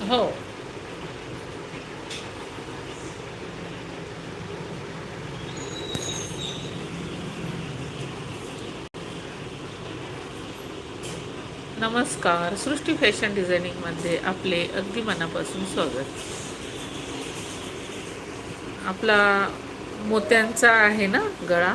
हो. नमस्कार. सृष्टी फॅशन डिझायनिंगमध्ये आपले अगदी मनापासून स्वागत. आपला मोत्यांचा आहे ना गळा?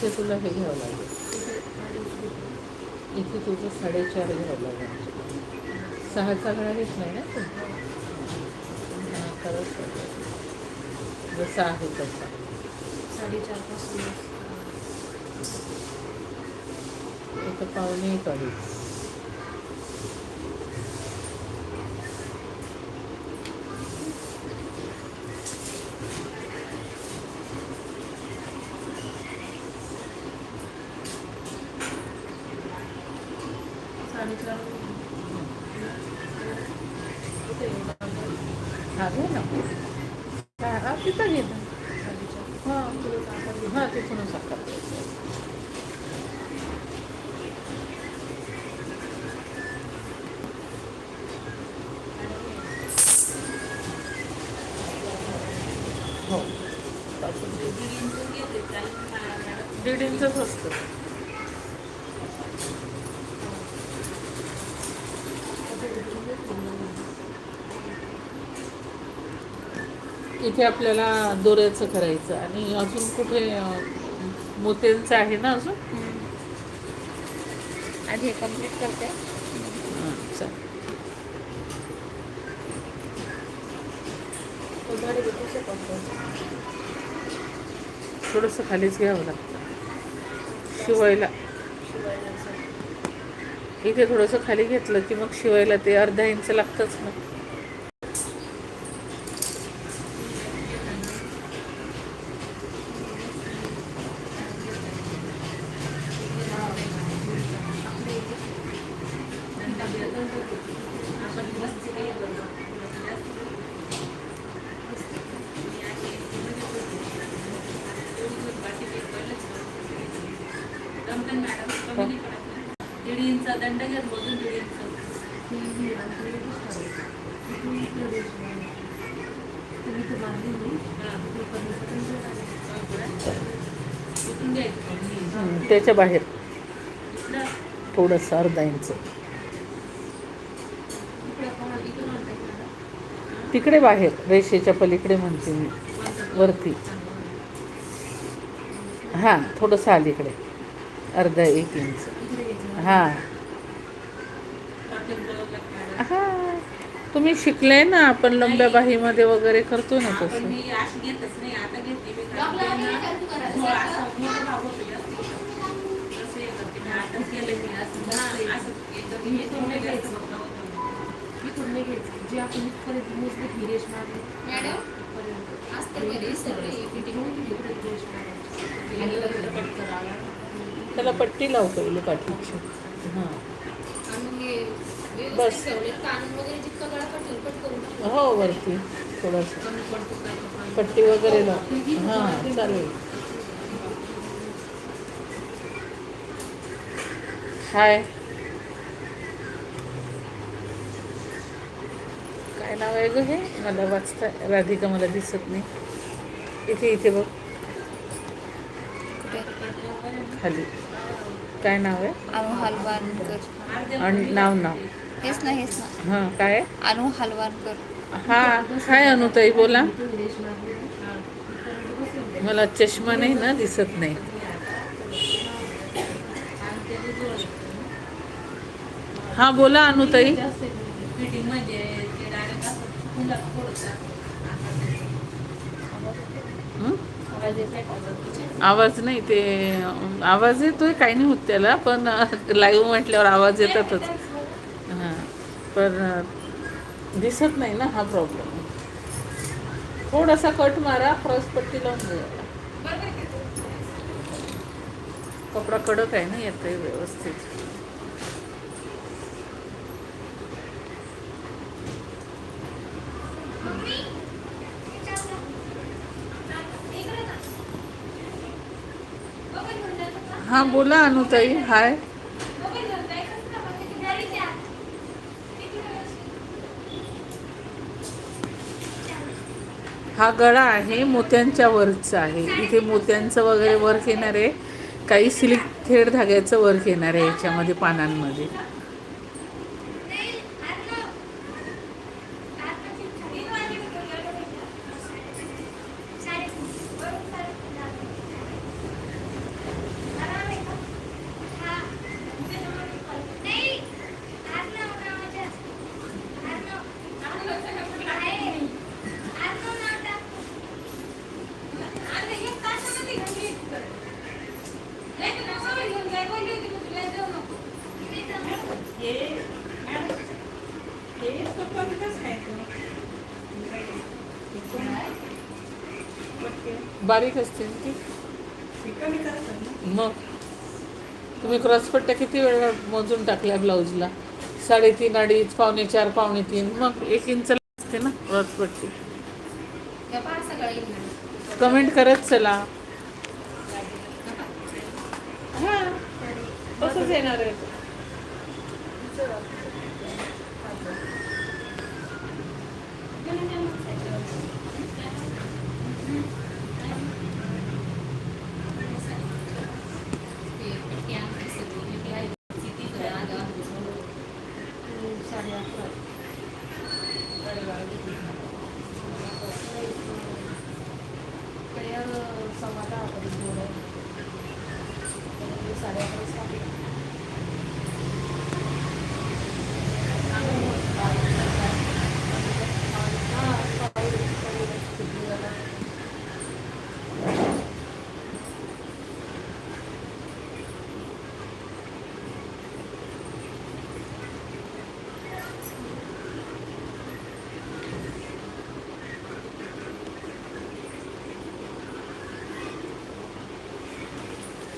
तिथे तुला हे घ्यावं लागेल. इथे तुझं साडेचार घ्यावं लागेल. सहाचा गळा घेतलाय ना तू? हा, खरंच. जसा आहे तसा. साडेचारपासून. एक पावणे एक अडीच साडेचार हा घे ना हा हा, तिथं घे ना साडेचार हां किलो हां तिथूनच साखर द्यायचं. हो. दीड इंचच असतं इथे आपल्याला दोऱ्याचं करायचं आणि अजून कुठे मोत्यांचं आहे ना अजून? आधी हे कंप्लीट करते. हां चालेल थोडंसं खालीच घ्यावं लागतं. शिवायला. इथे थोडंसं खाली घेतलं की मग शिवायला ते अर्धा इंच लागतंच ना. दीड इंच दंड घेत बघून दीड इंच. त्याच्या बाहेर. थोडंसं अर्धा इंच. तिकडे बाहेर रेषेच्या पलीकडे म्हणते मी. वरती. हां थोडंसं अलीकडे. अर्धा एक इंच. हां. हां. तुम्ही शिकले ना आपण लंब्या बाहीमध्ये वगैरे करतो ना तसं. मॅडम त्याला पट्टी लाव पहिले पाठीची. हां. हे बस. टाकू. हो वरती. थोडंसं. पट्टी वगैरे लाव. हां चालेल. हाय. काय नाव आहे ग हे? मला वाचता राधिका मला दिसत नाही. इथे इथे बघ. खाली. काय नाव आहे? अनु हलवाणकर आणि नाव नाव? हेच ना हेच ना. हां काय अनु हलवाणकर हा हाय अनुताई बोला. मला चष्मा नाही ना दिसत नाही. हा बोला अनुताई. म्हणजे हं? आवाज नाही ते आवाज येतोय काही नाही होत त्याला पण लाईव्ह म्हटल्यावर आवाज येतातच. हां पण दिसत नाही ना हा प्रॉब्लेम थोडासा कट मारा क्रॉसपट्टी लावून घ्या कपडा कडक आहे ना येतंय व्यवस्थित. हा बोला अनुताई. हाय. हा गळा आहे मोत्यांच्या वरचा आहे. इथे मोत्यांचं वगैरे वर्क येणार आहे. काही सिल्क थेड धाग्याचं वर्क येणार आहे याच्यामध्ये पानांमध्ये. बारीक असते ना ती. मग? तुम्ही क्रॉसपट्ट्या किती वेळ मोजून टाकल्या ब्लाऊजला? साडेतीन अडीच पावणे चार पावणे तीन. मग एक इंच असते ना क्रॉसपट्टी कमेंट करत चला. हां तसंच येणार आहे पट्टी आमची सगळी किती आहे? किती गळा आलं आहे? साडे अकरा तयार सव्वा दहा पर्यंत एवढं आहे. त्यामुळे साडे अकरा वाजता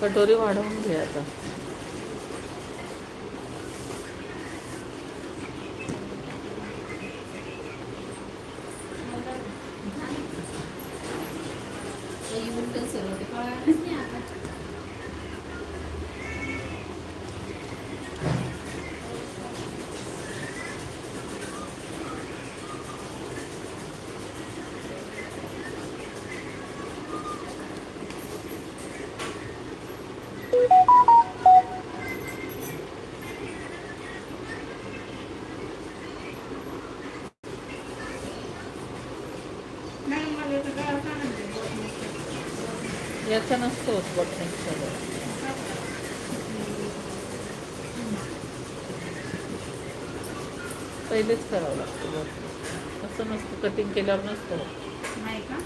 कटोरी वाढवून घे आता. याचा नसतो बटन सगळं पहिलेच करावं लागतं बटन असं नसतं कटिंग केल्यावर नसतं. नाही का.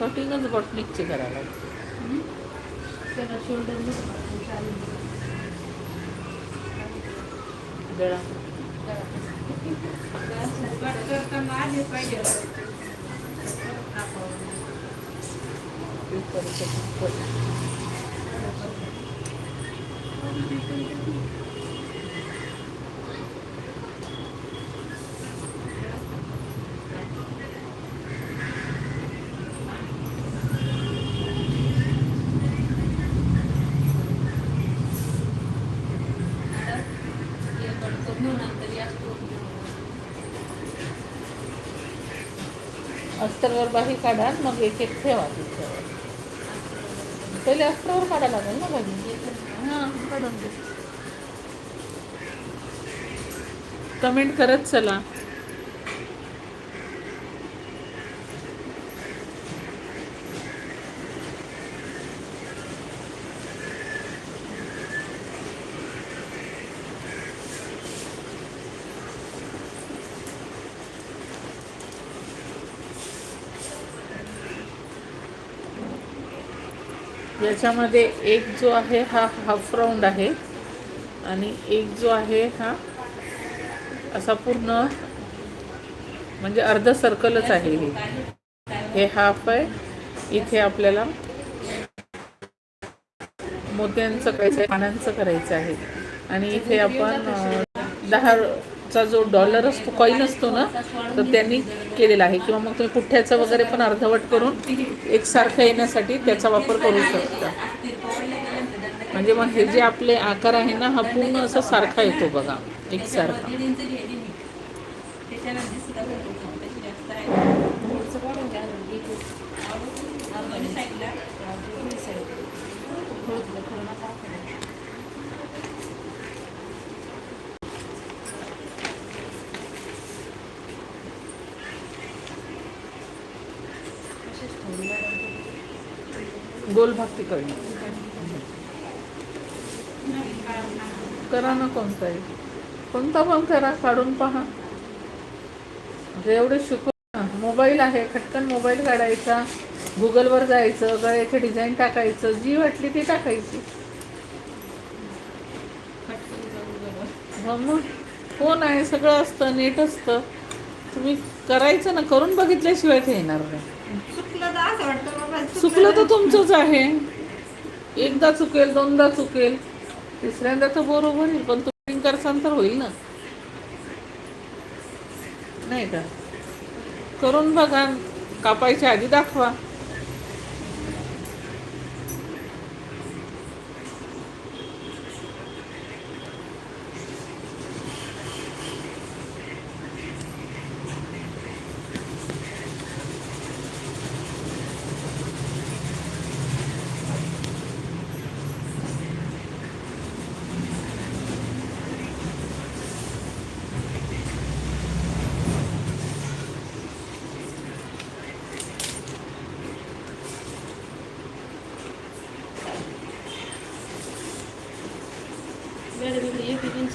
कटिंगच बटनिकची करावं लागते. त्याला शोल्डर गळा कट करताना आधी पाहिजे हे करतो म्हणून तरी असतो अस्तरवर बाही काढा मग एक एक ठेवा तिच्यावर पहिले अस्तरवर काढा लागेल ना हां काढून दे कमेंट करत चला. याच्यामध्ये एक जो आहे हा हाफ राऊंड आहे. आणि एक जो आहे हा असा पूर्ण म्हणजे अर्ध सर्कलच आहे हे. हे हाफ आहे. इथे आपल्याला मोत्यांचं करायचं आहे पानांचं करायचं आहे. आणि इथे आपण दहाचा जो डॉलर असतो कॉईन असतो ना तर त्यांनी केलेला आहे किंवा मग तुम्ही पुठ्ठ्याचं वगैरे पण अर्धवट करून एकसारखं येण्यासाठी त्याचा वापर करू शकता. म्हणजे मग हे जे आपले आकार आहे ना हा पूर्ण असा सारखा येतो बघा एकसारखा त्याच्यानं दिसत होतं त्याची जास्त आहे पुढचं काढून घ्या ना, एक एक. दोन्ही साईडला दोन्ही side. थोडं थोडं थोडं नका टाकायला. अशीच ठेवली मॅडम. गोल भाग तिकडनं करा ना कोणताही. कोणता पण करा काढून पहा. जेवढे एवढे शिकू मोबाईल आहे खटकन मोबाईल काढायचा गुगलवर जायचं गळ्याचे डिझाईन टाकायचं जी वाटली ती टाकायची. मग फोन आहे सगळं असतं नेट असतं. तुम्ही करायचं ना करून बघितल्याशिवाय ते येणार नाही. चुकलं तर तुमचंच आहे. एकदा चुकेल दोनदा चुकेल. तिसऱ्यांदा तर बरोबर आहे पण तुम्ही करसान तर होईल ना. नाही का? करून बघा. कापायच्या आधी दाखवा.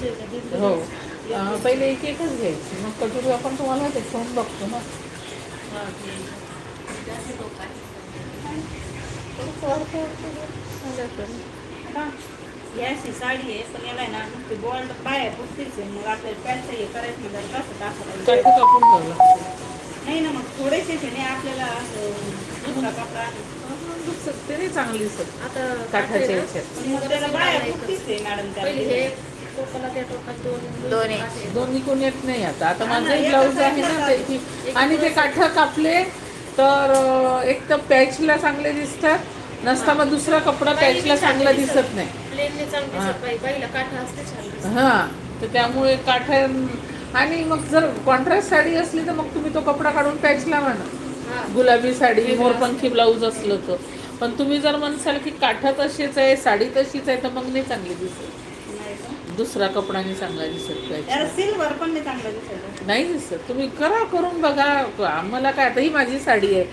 हो. पहिले एक एकच घ्यायची. मग कटोरी आपण तुम्हाला ते ठेवून बघतो ना. हा, ही अशी साडी आहे पण याला आहे ना नुसती पुसतीच आहे. मग आपल्याला पॅन्ट हे करायचं म्हणजे कसं टाकायचं काठी कापून घ्यावं लागतं नाही ना मग थोडेसे नाही आपल्याला दुसरा कपडा चांगली आता काठाच्या याच्यात. पण मग त्याला बाया पुसतीच आहे मॅडम त्याला. दोन्ही कोण येत नाही आता. आता माझं एका ब्लाऊज आहे ना त्याची आणि ते काठ कापले तर एक तर पॅचला चांगले दिसतात नसता मग दुसरा कपडा पॅचला चांगला दिसत नाही. हा. हां तर त्यामुळे काठ आणि मग जर कॉन्ट्रास्ट साडी असली तर मग तुम्ही तो कपडा काढून पॅचला म्हणा. हा. गुलाबी साडी मोरपंखी ब्लाऊज असलं तर. पण तुम्ही जर म्हणसाल की काठ तशीच आहे साडी तशीच आहे तर मग नाही चांगली दिसेल? दुसरा कपडा नाही चांगला दिसत काय सिल्वर पण नाही चांगलं दिसायचं नाही दिसत. तुम्ही करा करून बघा. आम्हाला काय आता ही माझी साडी आहे.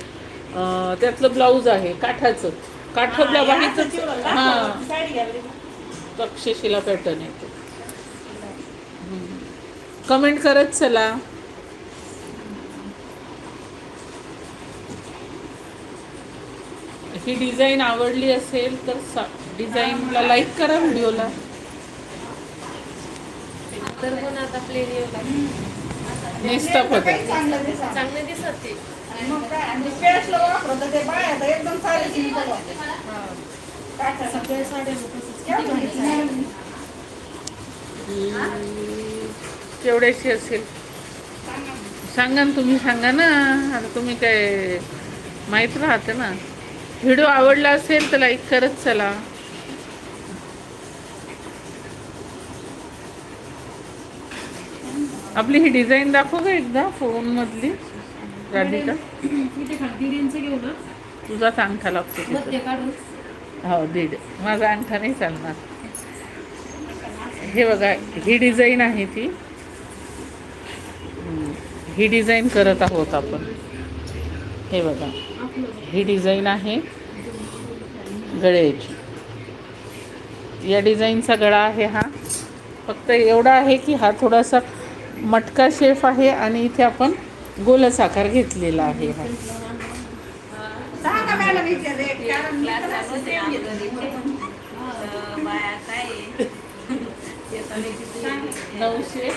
त्यातलं ब्लाऊज आहे काठाचं. काठं बाहीच हां. तक्षशिला पॅटर्न आहे तो कमेंट करत चला. ही डिझाईन आवडली असेल तर डिझाईनला लाईक करा व्हिडिओला. तर पण आता प्लेन येऊ लागले. चांगलं दिसा चांगले दिसत ते. मग काय? आणि बाया तर एकदम साडी. केवढ्याशी असेल? सांगा ना तुम्ही सांगा ना. आता तुम्ही काय माहीत राहते ना. व्हिडिओ आवडला असेल तर लाईक करत चला. आपली ही डिझाईन दाखव का एकदा फोन मधली राधिका तुझाच अंगठा लागतो हो दीड माझा अंगठा नाही चालणार. हे बघा ही डिझाईन आहे ती. ही डिझाईन करत आहोत आपण. हे बघा. ही डिझाईन आहे गळ्याची. या डिझाईनचा गळा आहे हा. फक्त एवढा आहे की हा थोडासा मटका शेफ आहे आणि इथे आपण गोलच आकार घेतलेला आहे हा. सांगा मॅडम इथे रेट कारण मी तर असं same घेतो. बाया काय नऊशे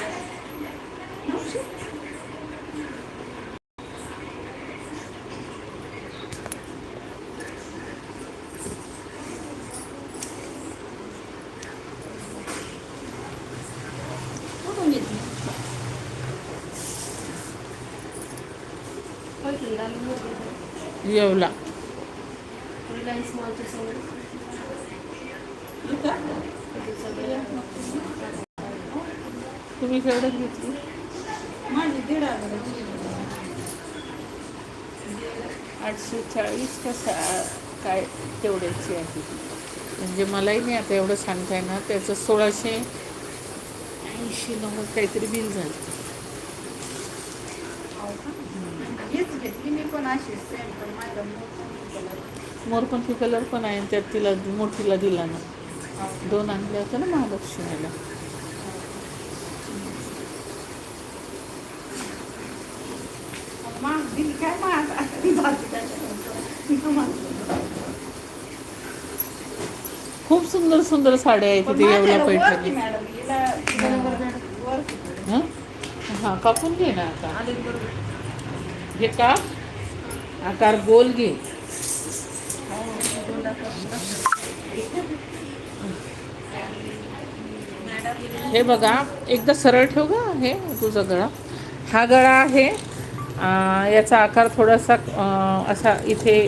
कुठून घेतली येवला. तुम्ही केवढं घेतली? माझी दीड हजाराची. आठशे चाळीस का सा काय तेवढ्याची आहे. म्हणजे मलाही नाही आता एवढं सांगता येणार. त्याचं सोळाशे ऐंशी नव्वद काहीतरी बिल झालं. हीच घेतली मी पण अशी सेम पण माझ्या मोठा कलर. मोरपंखी कलर पण आहे त्यात तिला मोठीला दिला ना दोन आणले होते ना महालक्ष्मीला महाग दिली काय महाग जाते त्याच्यानंतर. तुम्हाला. खूप सुंदर सुंदर साड्या आहेत तिथे येवला वरती पैठणी. हं? हां कापून घे ना आता हे का? आकार गोल घे. हे बघा एकदा सरळ ठेव ग हे तुझा गळा. हा गळा आहे. याचा आकार थोडासा असा इथे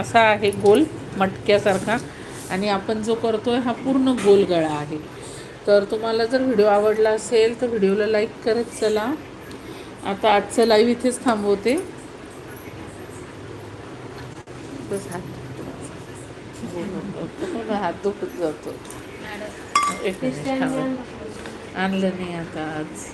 असा आहे गोल मटक्यासारखा. आणि आपण जो करतो आहे हा पूर्ण गोल गळा आहे. तर तुम्हाला जर व्हिडिओ आवडला असेल तर व्हिडिओला लाईक करत चला. आता आजचं लाईव्ह इथेच थांबवते बस हात दुखतो. हात दुखत जातो. आणलं नाही आता आज